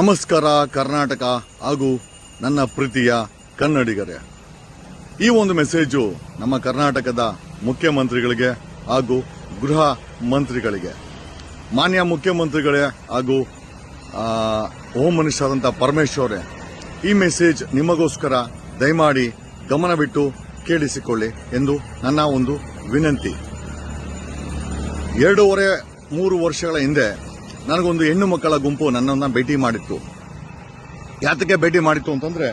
ನಮಸ್ಕಾರ, ಕರ್ನಾಟಕ ಹಾಗೂ ನನ್ನ ಪ್ರೀತಿಯ ಕನ್ನಡಿಗರೇ. ಈ ಒಂದು ಮೆಸೇಜು ನಮ್ಮ ಕರ್ನಾಟಕದ ಮುಖ್ಯಮಂತ್ರಿಗಳಿಗೆ ಹಾಗೂ ಗೃಹ ಮಂತ್ರಿಗಳಿಗೆ. ಮಾನ್ಯ ಮುಖ್ಯಮಂತ್ರಿಗಳೇ ಹಾಗೂ ಹೋಮ್ ಮಿನಿಸ್ಟರ್ ಆದಂಥ ಪರಮೇಶ್ವರೇ, ಈ ಮೆಸೇಜ್ ನಿಮಗೋಸ್ಕರ ದಯಮಾಡಿ ಗಮನವಿಟ್ಟು ಕೇಳಿಸಿಕೊಳ್ಳಿ ಎಂದು ನನ್ನ ಒಂದು ವಿನಂತಿ. ಎರಡೂವರೆ, ಮೂರು ವರ್ಷಗಳ ಹಿಂದೆ ನನಗೊಂದು ಹೆಣ್ಣು ಮಕ್ಕಳ ಗುಂಪು ನನ್ನನ್ನು ಭೇಟಿ ಮಾಡಿತ್ತು. ಯಾತಕ್ಕೆ ಭೇಟಿ ಮಾಡಿತ್ತು ಅಂತಂದ್ರೆ,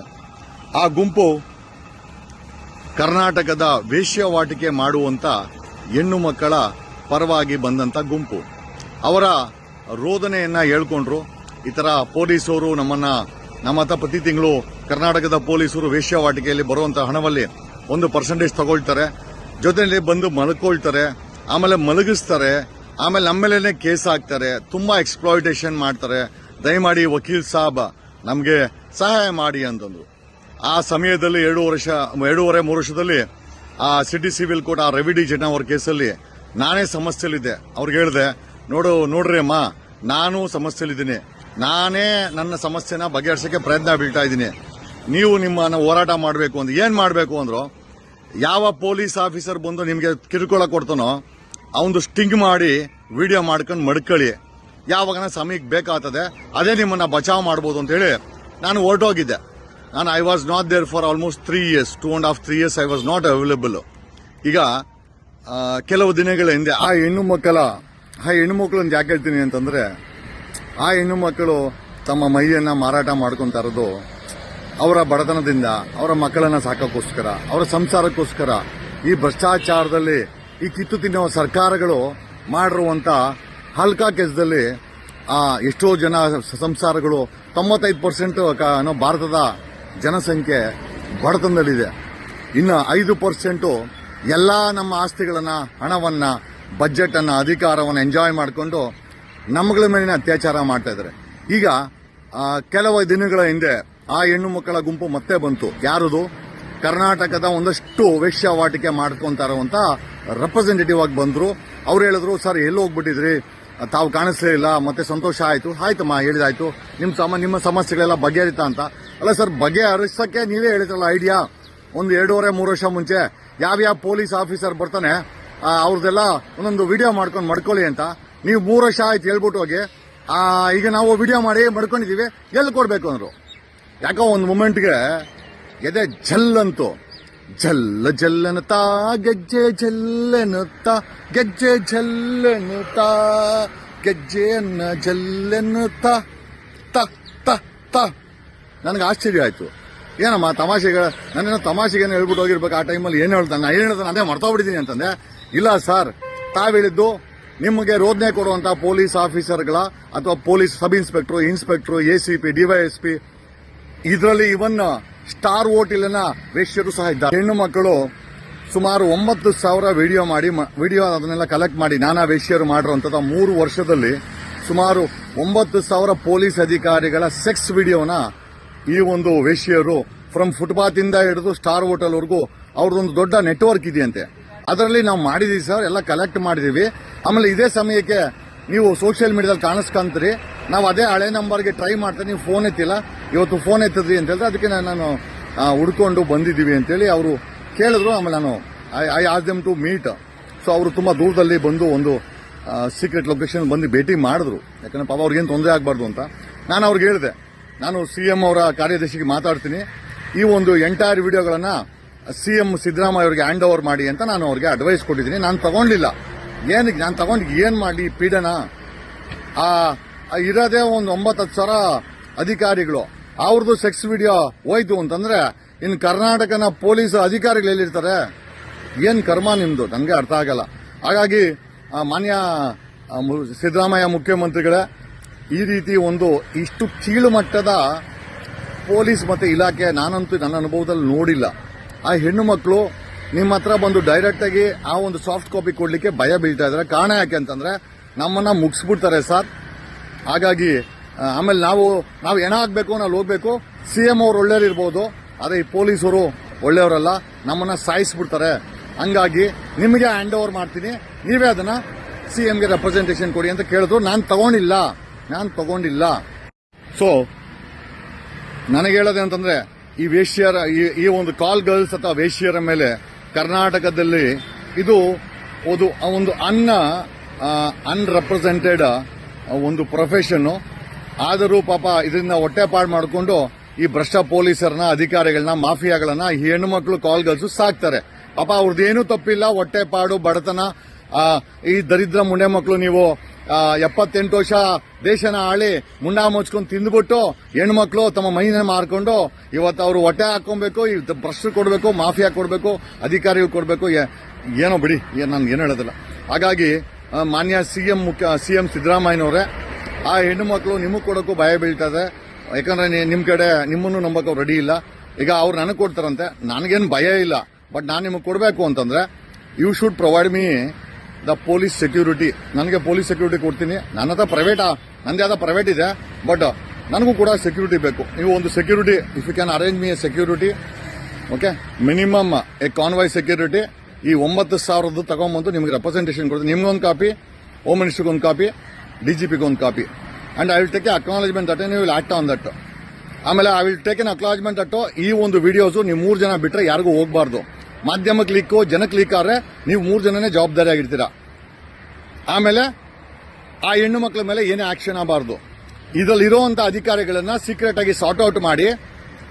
ಆ ಗುಂಪು ಕರ್ನಾಟಕದ ವೇಶ್ಯವಾಟಿಕೆ ಮಾಡುವಂತ ಹೆಣ್ಣು ಮಕ್ಕಳ ಪರವಾಗಿ ಬಂದಂತ ಗುಂಪು. ಅವರ ರೋದನೆಯನ್ನು ಹೇಳ್ಕೊಂಡ್ರು. ಈ ಥರ ಪೊಲೀಸರು ನಮ್ಮನ್ನ, ನಮ್ಮ ಹತ್ರ ಪ್ರತಿ ತಿಂಗಳು ಕರ್ನಾಟಕದ ಪೊಲೀಸರು ವೇಶ್ಯವಾಟಿಕೆಯಲ್ಲಿ ಬರುವಂತ ಹಣವಲ್ಲಿ ಒಂದು ಪರ್ಸೆಂಟೇಜ್ ತಗೊಳ್ತಾರೆ. ಜೊತೆಯಲ್ಲಿ ಬಂದು ಮಲ್ಕೊಳ್ತಾರೆ, ಆಮೇಲೆ ಮಲಗಿಸ್ತಾರೆ. ಆಮೇಲೆ ನಮ್ಮೇಲೆ ಕೇಸ್ ಹಾಕ್ತಾರೆ, ತುಂಬಾ ಎಕ್ಸ್ಪ್ಲಾಯಿಟೇಷನ್ ಮಾಡ್ತಾರೆ. ದಯಮಾಡಿ ವಕೀಲ್ ಸಾಬ, ನಮಗೆ ಸಹಾಯ ಮಾಡಿ ಅಂತಂದ್ರು. ಆ ಸಮಯದಲ್ಲಿ ಎರಡು ವರ್ಷ, ಎರಡೂವರೆ, ಮೂರು ವರ್ಷದಲ್ಲಿ ಆ ಸಿಟಿ ಸಿವಿಲ್ ಕೋರ್ಟ್ ಆ ರವಿ ಡಿ ಅವ್ರ ಕೇಸಲ್ಲಿ ನಾನೇ ಸಮಸ್ಯೆಲಿದ್ದೆ ಅವ್ರಿಗೆ ಹೇಳಿದೆ, ನೋಡು, ನೋಡ್ರಿ ಅಮ್ಮ, ನಾನು ಸಮಸ್ಯೆಲಿದ್ದೀನಿ ನಾನೇ ನನ್ನ ಸಮಸ್ಯೆನ ಬಗೆಹರಿಸೋಕ್ಕೆ ಪ್ರಯತ್ನ ಬೀಳ್ತಾ ಇದ್ದೀನಿ. ನೀವು ನಿಮ್ಮನ್ನು ಹೋರಾಟ ಮಾಡಬೇಕು ಅಂತ. ಏನು ಮಾಡಬೇಕು ಅಂದರು, ಯಾವ ಪೊಲೀಸ್ ಆಫೀಸರ್ ಬಂದು ನಿಮಗೆ ಕಿರುಕುಳ ಕೊಡ್ತಾನೋ ಅವನು ಸ್ಟಿಂಗ್ ಮಾಡಿ ವಿಡಿಯೋ ಮಾಡ್ಕೊಂಡು ಮಡ್ಕೊಳ್ಳಿ. ಯಾವಾಗ ಸಮಯಕ್ಕೆ ಬೇಕಾಗ್ತದೆ, ಅದೇ ನಿಮ್ಮನ್ನು ಬಚಾವ್ ಮಾಡ್ಬೋದು ಅಂತ ಹೇಳಿ ನಾನು ಹೊರಟೋಗಿದ್ದೆ. ನಾನು I was not there for almost three years two and half three years I was not available ಈಗ ಕೆಲವು ದಿನಗಳ ಹಿಂದೆ, ಆ ಹೆಣ್ಣು ಮಕ್ಕಳ, ಆ ಹೆಣ್ಣು ಮಕ್ಕಳನ್ನ ಯಾಕೆ ಹೇಳ್ತೀನಿ ಅಂತಂದರೆ, ಆ ಹೆಣ್ಣು ಮಕ್ಕಳು ತಮ್ಮ ಮೈಯನ್ನು ಮಾರಾಟ ಮಾಡ್ಕೊಂತ ಇರೋದು ಅವರ ಬಡತನದಿಂದ, ಅವರ ಮಕ್ಕಳನ್ನು ಸಾಕೋಕ್ಕೋಸ್ಕರ, ಅವರ ಸಂಸಾರಕ್ಕೋಸ್ಕರ. ಈ ಭ್ರಷ್ಟಾಚಾರದಲ್ಲಿ ಈ ಕಿತ್ತು ತಿನ್ನುವ ಸರ್ಕಾರಗಳು ಮಾಡಿರುವಂಥ ಹಲ್ಕಾ ಕೆಲಸದಲ್ಲಿ ಎಷ್ಟೋ ಜನ ಸಂಸಾರಗಳು, ತೊಂಬತ್ತೈದು ಪರ್ಸೆಂಟ್ ಭಾರತದ ಜನಸಂಖ್ಯೆ ಬಡತನದಲ್ಲಿದೆ ಇನ್ನು ಐದು ಪರ್ಸೆಂಟು ಎಲ್ಲ ನಮ್ಮ ಆಸ್ತಿಗಳನ್ನು, ಹಣವನ್ನು ಬಜೆಟನ್ನು ಅನ್ನ ಅಧಿಕಾರವನ್ನು ಎಂಜಾಯ್ ಮಾಡಿಕೊಂಡು ನಮ್ಮಗಳ ಮೇಲಿನ ಅತ್ಯಾಚಾರ ಮಾಡ್ತಾ ಇದ್ದಾರೆ. ಈಗ ಕೆಲವು ದಿನಗಳ ಹಿಂದೆ ಆ ಹೆಣ್ಣು ಮಕ್ಕಳ ಗುಂಪು ಮತ್ತೆ ಬಂತು. ಯಾರದು? ಕರ್ನಾಟಕದ ಒಂದಷ್ಟು ವೇಶ್ಯಾವಾಟಿಕೆ ಮಾಡ್ಕೊತಾರೋ ಇರುವಂತ ರೆಪ್ರೆಸೆಂಟೇಟಿವ್ ಆಗಿ ಬಂದರು. ಅವ್ರು ಹೇಳಿದ್ರು, ಸರ್, ಎಲ್ಲಿ ಹೋಗ್ಬಿಟ್ಟಿದ್ರಿ? ತಾವು ಕಾಣಿಸ್ಲೇ ಇಲ್ಲ, ಮತ್ತೆ ಸಂತೋಷ ಆಯಿತು. ಆಯ್ತಮ್ಮ ಹೇಳಿದಾಯ್ತು. ನಿಮ್ಮ ಸಮ, ನಿಮ್ಮ ಸಮಸ್ಯೆಗಳೆಲ್ಲ ಬಗೆಹರಿತಾ ಅಂತ? ಅಲ್ಲ ಸರ್, ಬಗೆಹರಿಸಕ್ಕೆ ನೀವೇ ಹೇಳಿದ್ರಲ್ಲ ಐಡಿಯಾ ಒಂದು ಎರಡೂವರೆ, ಮೂರು ವರ್ಷ ಮುಂಚೆ ಯಾವ್ಯಾವ ಪೊಲೀಸ್ ಆಫೀಸರ್ ಬರ್ತಾನೆ ಅವ್ರದ್ದೆಲ್ಲ ಒಂದೊಂದು ವಿಡಿಯೋ ಮಾಡ್ಕೊಂಡು ಮಡ್ಕೊಳ್ಳಿ ಅಂತ. ನೀವು ಮೂರು ವರ್ಷ ಆಯ್ತು ಹೇಳ್ಬಿಟ್ಟು ಹೋಗಿ ಈಗ ನಾವು ವಿಡಿಯೋ ಮಾಡಿ ಮಡ್ಕೊಂಡಿದ್ದೀವಿ ಎಲ್ಲಿ ಕೊಡಬೇಕು ಅಂದ್ರು. ಯಾಕೋ ಒಂದು ಮೂಮೆಂಟ್ಗೆ ಎದೆ ಜಲ್ಲಂತು ಜಲ್ಲ ಜಲ್ಲನುತ್ತಾ ಗೆಜ್ಜೆ ಜಲ್ಲೆನುತ್ತಾ ಗೆಜ್ಜೆ ಜಲ್ಲನುತ, ಗೆಜ್ಜೆಯನ್ನ ಜಲ್ಲೆನುತ್ತಾ ತ ತ ತ. ನನಗೆ ಆಶ್ಚರ್ಯ ಆಯ್ತು. ಏನಮ್ಮ ತಮಾಷೆಗಳ ನನ್ನೇನೋ ತಮಾಷೆಗೇನು ಹೇಳ್ಬಿಟ್ಟು ಹೋಗಿರ್ಬೇಕು ಆ ಟೈಮಲ್ಲಿ ಏನು ಹೇಳ್ತಾನೆ? ನಾನು ಏನು ಹೇಳ್ತಾನೆ? ಅದೇ ಮರ್ತೋಗ್ಬಿಟ್ಟಿದ್ದೀನಿ ಅಂತಂದೆ. ಇಲ್ಲ ಸರ್ ತಾವು ಹೇಳಿದ್ದು ನಿಮಗೆ ರೋದನೆ ಕೊಡುವಂಥ ಪೊಲೀಸ್ ಆಫೀಸರ್ಗಳ ಅಥವಾ police sub inspector inspector inspector inspector ACP DYSP ಇದರಲ್ಲಿ ಇವನ್ ಸ್ಟಾರ್ ಹೋಟೆಲಿನ ವೇಶ್ಯರು ಸಹ ಇದ್ದಾರೆ. ಹೆಣ್ಣು ಮಕ್ಕಳು ಸುಮಾರು ಒಂಬತ್ತು ಸಾವಿರ ವಿಡಿಯೋ ಮಾಡಿ ವಿಡಿಯೋ ಅದನ್ನೆಲ್ಲ ಕಲೆಕ್ಟ್ ಮಾಡಿ ನಾನಾ ವೇಶ್ಯರು ಮಾಡಿರುವಂತಹ ಮೂರು ವರ್ಷದಲ್ಲಿ ಸುಮಾರು ಒಂಬತ್ತು ಸಾವಿರ ಪೊಲೀಸ್ ಅಧಿಕಾರಿಗಳ ಸೆಕ್ಸ್ ವಿಡಿಯೋನ ಈ ಒಂದು ವೇಶ್ಯರು ಫ್ರಮ್ ಫುಟ್ಪಾತ್ ಇಂದ ಹಿಡಿದು ಸ್ಟಾರ್ ಹೋಟೆಲ್ ವರೆಗೂ ಅವ್ರದ್ದೊಂದು ದೊಡ್ಡ ನೆಟ್ವರ್ಕ್ ಇದೆಯಂತೆ. ಅದರಲ್ಲಿ ನಾವು ಮಾಡಿದೀವಿ ಸರ್ ಎಲ್ಲ ಕಲೆಕ್ಟ್ ಮಾಡಿದೀವಿ. ಆಮೇಲೆ ಇದೇ ಸಮಯಕ್ಕೆ ನೀವು ಸೋಷಿಯಲ್ ಮೀಡಿಯಾದಲ್ಲಿ ಕಾಣಿಸ್ಕೊಂತೀರಿ. ನಾವು ಅದೇ ಹಳೆ ನಂಬರ್ಗೆ ಟ್ರೈ ಮಾಡ್ತೀವಿ ನೀವು ಫೋನ್ ಎತ್ತಿಲ್ಲ. ಇವತ್ತು ಫೋನ್ ಎತ್ತಿದ್ರಿ ಅಂತ ಹೇಳಿದ್ರೆ ಅದಕ್ಕೆ ನಾನು- ಹುಡ್ಕೊಂಡು ಬಂದಿದ್ದೀವಿ ಅಂತೇಳಿ ಅವರು ಕೇಳಿದ್ರು. ಆಮೇಲೆ ನಾನು I I ask them to meet so ಅವರು ತುಂಬ ದೂರದಲ್ಲಿ ಬಂದು ಒಂದು ಸೀಕ್ರೆಟ್ ಲೊಕೇಶನ್ ಬಂದು ಭೇಟಿ ಮಾಡಿದ್ರು. ಯಾಕಂದ್ರೆ ಪಾಪ ಅವ್ರಿಗೇನು ತೊಂದರೆ ಆಗಬಾರ್ದು ಅಂತ. ನಾನು ಅವ್ರಿಗೆ ಹೇಳಿದೆ. ನಾನು ಸಿ ಎಂ ಅವರ ಕಾರ್ಯದರ್ಶಿಗೆ ಮಾತಾಡ್ತೀನಿ. ಈ ಒಂದು ಎಂಟೈರ್ ವಿಡಿಯೋಗಳನ್ನು ಸಿ ಎಂ ಸಿದ್ದರಾಮಯ್ಯ ಅವರಿಗೆ ಹ್ಯಾಂಡ್ ಓವರ್ ಮಾಡಿ ಅಂತ ನಾನು ಅವ್ರಿಗೆ ಅಡ್ವೈಸ್ ಕೊಟ್ಟಿದ್ದೀನಿ. ನಾನು ತಗೊಂಡಿಲ್ಲ. ಏನಕ್ಕೆ ನಾನು ತಗೊಂಡು ಏನು ಮಾಡಲಿ ಪೀಡನ? ಆ ಇರೋದೇ ಒಂದು ಒಂಬತ್ತು ಹತ್ತು ಸಾವಿರ ಅಧಿಕಾರಿಗಳು. ಅವ್ರದ್ದು ಸೆಕ್ಸ್ ವಿಡಿಯೋ ಹೋಯ್ತು ಅಂತಂದ್ರೆ ಇನ್ನು ಕರ್ನಾಟಕನ ಪೊಲೀಸ್ ಅಧಿಕಾರಿಗಳು ಎಲ್ಲಿರ್ತಾರೆ? ಏನು ಕರ್ಮ ನಿಮ್ಮದು ನನಗೆ ಅರ್ಥ ಆಗಲ್ಲ. ಹಾಗಾಗಿ ಮಾನ್ಯ ಸಿದ್ದರಾಮಯ್ಯ ಮುಖ್ಯಮಂತ್ರಿಗಳೇ, ಈ ರೀತಿ ಒಂದು ಇಷ್ಟು ಕೀಳು ಮಟ್ಟದ ಪೊಲೀಸ್ ಮತ್ತೆ ಇಲಾಖೆ ನಾನಂತೂ ನನ್ನ ಅನುಭವದಲ್ಲಿ ನೋಡಿಲ್ಲ. ಆ ಹೆಣ್ಣು ಮಕ್ಕಳು ನಿಮ್ಮ ಹತ್ರ ಬಂದು ಡೈರೆಕ್ಟ್ ಆಗಿ ಆ ಒಂದು ಸಾಫ್ಟ್ ಕಾಪಿ ಕೊಡ್ಲಿಕ್ಕೆ ಭಯ ಬೀಳ್ತಾ ಇದ್ದಾರೆ. ಕಾರಣ ಯಾಕೆ ಅಂತಂದ್ರೆ ನಮ್ಮನ್ನ ಮುಗಿಸ್ಬಿಡ್ತಾರೆ ಸರ್. ಹಾಗಾಗಿ ಆಮೇಲೆ ನಾವು ನಾವು ಏನ ಆಗ್ಬೇಕು, ನಾವು ಹೋಗ್ಬೇಕು. ಸಿ ಎಂ ಅವ್ರು ಒಳ್ಳೆಯವ್ರು ಇರ್ಬೋದು. ಆದ್ರೆ ಈ ಪೊಲೀಸರು ಒಳ್ಳೆಯವರಲ್ಲ. ನಮ್ಮನ್ನ ಸಾಯಿಸ್ಬಿಡ್ತಾರೆ. ಹಂಗಾಗಿ ನಿಮಗೆ ಹ್ಯಾಂಡ್ ಓವರ್ ಮಾಡ್ತೀನಿ. ನೀವೇ ಅದನ್ನ ಸಿ ಎಂಗೆ ರೆಪ್ರೆಸೆಂಟೇಷನ್ ಕೊಡಿ ಅಂತ ಕೇಳಿದ್ರು. ನಾನು ತಗೊಂಡಿಲ್ಲ. ನಾನು ತಗೊಂಡಿಲ್ಲ. ಸೊ ನನಗೆ ಅಂತಂದ್ರೆ ಈ ವೇಶ್ಯರ, ಈ- ಈ ಒಂದು ಕಾಲ್ ಗರ್ಲ್ಸ್ ಅಥವಾ ವೇಶ್ಯರ ಮೇಲೆ ಕರ್ನಾಟಕದಲ್ಲಿ ಇದು ಒಂದು ಒಂದು ಅನ್ನ ಅನ್ರೆಪ್ರೆಸೆಂಟೆಡ್ ಒಂದು ಪ್ರೊಫೆಷನ್ನು ಆದರೂ ಪಾಪ ಇದರಿಂದ ಹೊಟ್ಟೆಪಾಡು ಮಾಡಿಕೊಂಡು ಈ ಭ್ರಷ್ಟ ಪೊಲೀಸರನ್ನ, ಅಧಿಕಾರಿಗಳನ್ನ, ಮಾಫಿಯಾಗಳನ್ನ ಈ ಹೆಣ್ಣು ಮಕ್ಕಳು ಕಾಲ್ ಗರ್ಲ್ಸ್ ಸಾಕ್ತಾರೆ. ಪಾಪ ಅವ್ರದ್ದೇನೂ ತಪ್ಪಿಲ್ಲ ಹೊಟ್ಟೆಪಾಡು ಬಡತನ ಈ ದರಿದ್ರ ಮುಂಡೆ ಮಕ್ಕಳು ನೀವು ಎಪ್ಪತ್ತೆಂಟು ವರ್ಷ ದೇಶನ ಆಳಿ ಮುಂಡಾ ಮುಚ್ಕೊಂಡು ತಿಂದ್ಬಿಟ್ಟು ಹೆಣ್ಮಕ್ಳು ತಮ್ಮ ಮೈನ ಮಾರ್ಕೊಂಡು ಇವತ್ತು ಅವರು ಹೊಟ್ಟೆ ಹಾಕೊಬೇಕು ಇವತ್ತು ಭ್ರಷ್ಟರು ಕೊಡಬೇಕು, ಮಾಫಿಯಾ ಕೊಡಬೇಕು ಅಧಿಕಾರಿಗಳು ಕೊಡಬೇಕು ಏನೋ ಬಿಡಿ ನಾನು ಏನು ಹೇಳೋದಿಲ್ಲ. ಹಾಗಾಗಿ ಮಾನ್ಯ ಸಿ ಎಂ ಮುಖ್ಯ ಸಿ ಎಂ ಸಿದ್ದರಾಮಯ್ಯನವರೇ, ಆ ಹೆಣ್ಣು ಮಕ್ಕಳು ನಿಮಗೆ ಕೊಡೋಕ್ಕೂ ಭಯ ಬೀಳ್ತದೆ. ಯಾಕಂದರೆ ನಿಮ್ಮ ಕಡೆ ನಿಮ್ಮನ್ನು ನಂಬಕ್ಕೆ ರೆಡಿ ಇಲ್ಲ. ಈಗ ಅವ್ರು ನನಗೆ ಕೊಡ್ತಾರಂತೆ, ನನಗೇನು ಭಯ ಇಲ್ಲ. ಬಟ್ ನಾನು ನಿಮಗೆ ಕೊಡಬೇಕು ಅಂತಂದರೆ you should provide me the police security. ನನಗೆ ಪೊಲೀಸ್ ಸೆಕ್ಯೂರಿಟಿ ಕೊಡ್ತೀನಿ. ನನ್ನ ಹತ್ರ ಪ್ರೈವೇಟ್ ನಂದೇ ಆದ ಪ್ರೈವೇಟ್ ಇದೆ. ಬಟ್ ನನಗೂ ಕೂಡ ಸೆಕ್ಯೂರಿಟಿ ಬೇಕು. ನೀವು ಒಂದು security if you can arrange me a security okay minimum a convoy security ಈ ಒಂಬತ್ತು ಸಾವಿರದ್ದು ತಗೊಂಬಂದು ನಿಮಗೆ ರೆಪ್ರೆಸೆಂಟೇಷನ್ ಕೊಡ್ತೀನಿ. ನಿಮ್ಗೊಂದು ಕಾಪಿ ಹೋಮ್ ಮಿನಿಸ್ಟರ್ಗೆ ಒಂದು ಕಾಪಿ ಪಿಗೆ ಒಂದು copy and I will take acknowledgement at ನೀವು ವಿಲ್ ಆಕ್ಟ್ ಆನ್ ದಟ್ ಆಮೇಲೆ I will take an acknowledgement at ಈ ಒಂದು ವಿಡಿಯೋಸು ನೀವು ಮೂರು ಜನ ಬಿಟ್ಟರೆ ಯಾರಿಗೂ ಹೋಗಬಾರ್ದು. ಮಾಧ್ಯಮಕ್ಕೆ ಲೀಕು ಜನ ಲೀಕ್ ಆದರೆ ನೀವು ಮೂರು ಜನನೇ ಜವಾಬ್ದಾರಿ ಆಗಿರ್ತೀರಾ. ಆಮೇಲೆ ಆ ಹೆಣ್ಣು ಮಕ್ಕಳ ಮೇಲೆ ಏನೇ ಆಕ್ಷನ್ ಆಗಬಾರ್ದು. ಇದರಲ್ಲಿರೋವಂಥ ಅಧಿಕಾರಿಗಳನ್ನು ಸೀಕ್ರೆಟ್ ಆಗಿ ಸಾರ್ಟ್ ಔಟ್ ಮಾಡಿ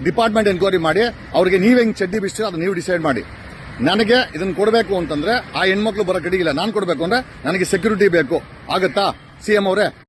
ಡಿಪಾರ್ಟ್ಮೆಂಟ್ ಎನ್ಕ್ವೈರಿ ಮಾಡಿ, ಅವ್ರಿಗೆ ನೀವು ಹೆಂಗೆ ಚಡ್ಡಿ ಬಿಸ್ತೀರ ಅದು ನೀವು ಡಿಸೈಡ್ ಮಾಡಿ. ನನಗೆ ಇದನ್ನು ಕೊಡಬೇಕು ಅಂತಂದ್ರೆ ಆ ಹೆಣ್ಮಕ್ಳು ಬರೋ ಕಡೆಗಿಲ್ಲ, ನಾನು ಕೊಡಬೇಕು ಅಂದ್ರೆ ನನಗೆ ಸೆಕ್ಯೂರಿಟಿ ಬೇಕು. ಆಗತ್ತಾ? ಸಿಎಂ ಅವರೇ?